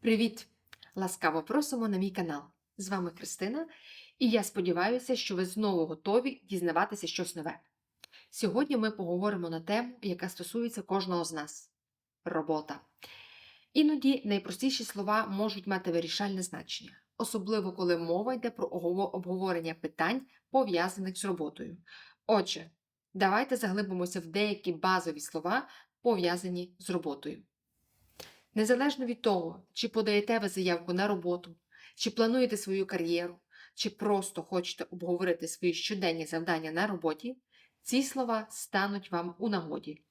Привіт! Ласкаво просимо на мій канал. З вами Христина, і я сподіваюся, що ви знову готові дізнаватися щось нове. Сьогодні ми поговоримо на тему, яка стосується кожного з нас робота. Іноді найпростіші слова можуть мати вирішальне значення, особливо коли мова йде про обговорення питань, пов'язаних з роботою. Отже, давайте заглибимося в деякі базові слова, пов'язані з роботою. Незалежно від того, чи подаєте ви заявку на роботу, чи плануєте свою кар'єру, чи просто хочете обговорити свої щоденні завдання на роботі, ці слова стануть вам у нагоді.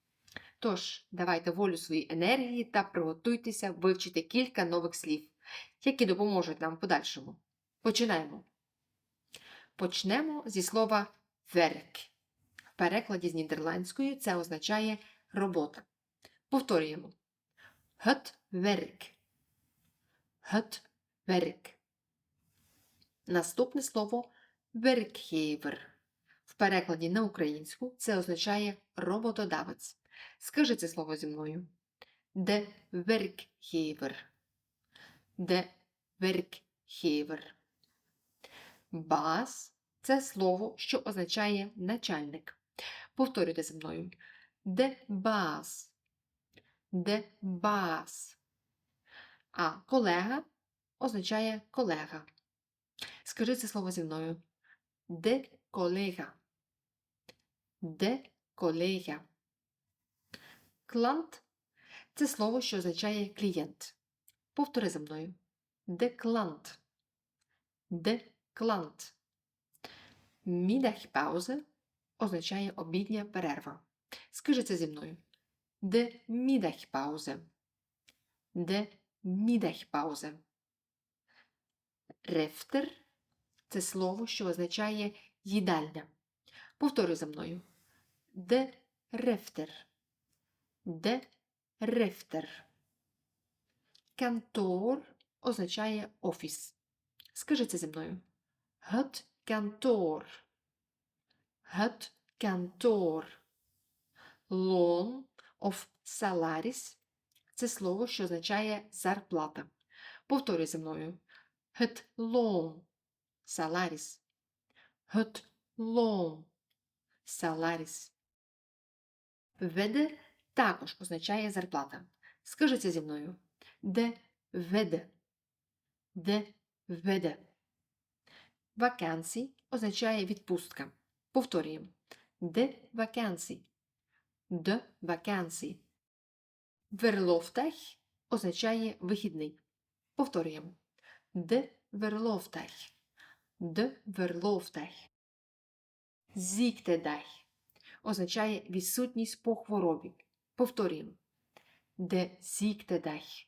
Тож, давайте волю своїй енергії та приготуйтеся вивчити кілька нових слів, які допоможуть нам в подальшому. Починаємо. Почнемо зі слова werk. В перекладі з нідерландської це означає робота. Повторюємо. Het werk. Het werk. Наступне слово werkgever. В перекладі на українську це означає роботодавець. Скажи це слово зі мною. De werkgever. De werkgever. Baas – це слово, що означає начальник. Повторюйте зі мною. De baas. De baas. А колега означає колега. Скажи це слово зі мною. Де колега. Де колега. Клант це слово, що означає клієнт. Повтори за мною. Де клант. Де клант. Мідахпаузе означає обідня перерва. Скажи це зі мною. De middagpauze. De middagpauze. Рефтер це слово, що означає їдальня. Повторюй за мною. De рефтер. De рефтер. Кантор означає офіс. Скажи це зі мною. Het kantoor. Het kantoor. Лон of salaris – це слово, що означає зарплата. Повторюй за мною. Het loon. Salaris. Het loon. Salaris. Веде також означає зарплата. Скажи зі мною. Де веде. Де веде. Вакансій означає відпустка. Повторюємо. Де вакансій. De vakantie. Verlofdag означає вихідний. Повторюємо. De verlofdag. De verlofdag. Ziektedag означає відсутність по хворобі. Повторюємо. De ziektedag.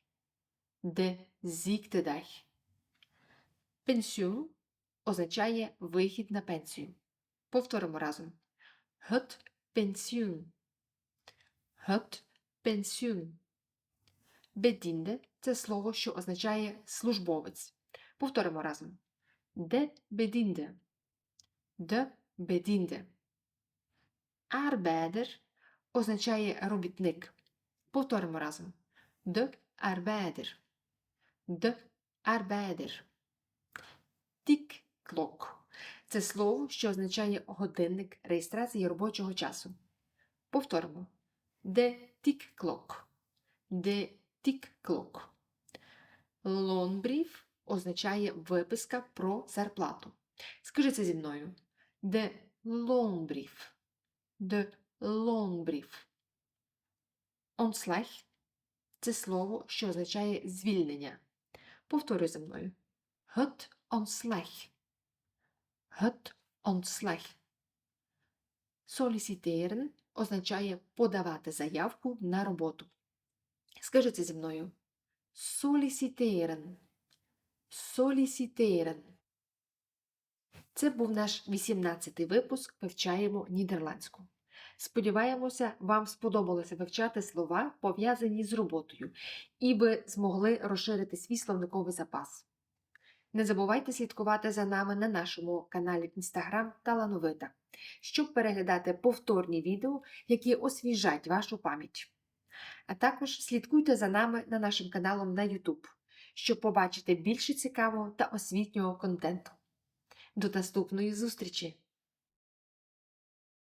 De ziektedag. Пенсіон означає вихід на пенсію. Повторимо разом. Het pensioen. Het pensioen. Бедінде це слово, що означає службовець. Повторимо разом. De bediende. De bediende. Arbeider означає робітник. Повторимо разом. De arbeider. De arbeider. Тік-клок. Це слово, що означає годинник реєстрації робочого часу. Повторимо. De тік-клок. De тік-клок. Лонбріф означає виписка про зарплату. Скажи це зі мною. De loonbrief. De loonbrief. Ontslag – це слово, що означає звільнення. Повторюй за мною. Het ontslag. Het ontslag. Солісітeren означає подавати заявку на роботу. Скажи це зі мною. Солісітeren. Солісітeren. Це був наш 18-й випуск Вивчаємо нідерландську. Сподіваємося, вам сподобалося вивчати слова, пов'язані з роботою, і ви змогли розширити свій словниковий запас. Не забувайте слідкувати за нами на нашому каналі в Instagram Талановита, щоб переглядати повторні відео, які освіжать вашу пам'ять. А також слідкуйте за нами на нашим каналом на YouTube, щоб побачити більше цікавого та освітнього контенту. До наступної зустрічі!